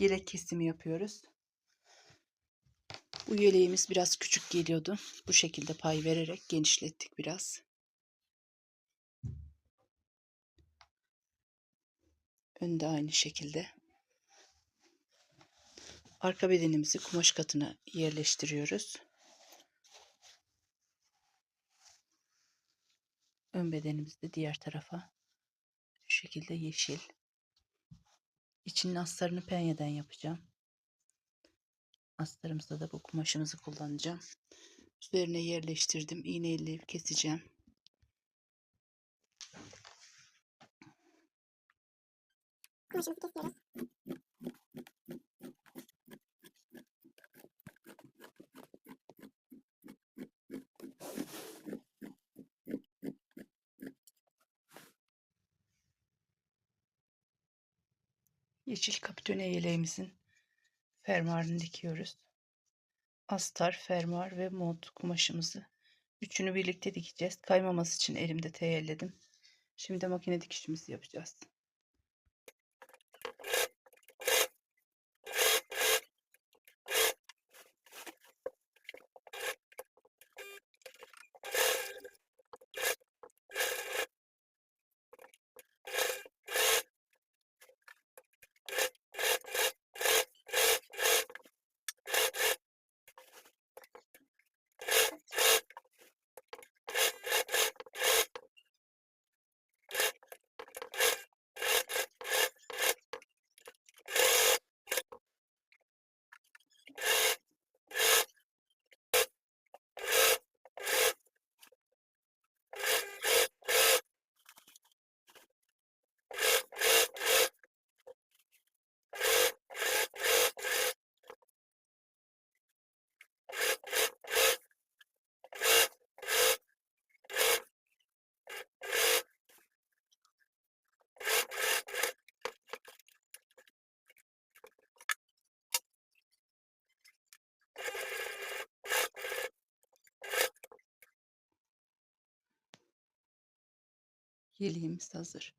yelek kesimi yapıyoruz. Bu yeleğimiz biraz küçük geliyordu. Bu şekilde pay vererek genişlettik biraz. Önde aynı şekilde. Arka bedenimizi kumaş katına yerleştiriyoruz. Ön bedenimizi de diğer tarafa şu şekilde yeşil. İçinin astarını penyeden yapacağım. Astarımızda da bu kumaşımızı kullanacağım. Üzerine yerleştirdim. İğneyle keseceğim. Kumaşımızı kesiyoruz. Yeşil kapitone yeleğimizin fermuarını dikiyoruz. Astar, fermuar ve mod kumaşımızı üçünü birlikte dikeceğiz. Kaymaması için elimde teyelledim. Şimdi makine dikişimizi yapacağız. Yeleğimiz hazır.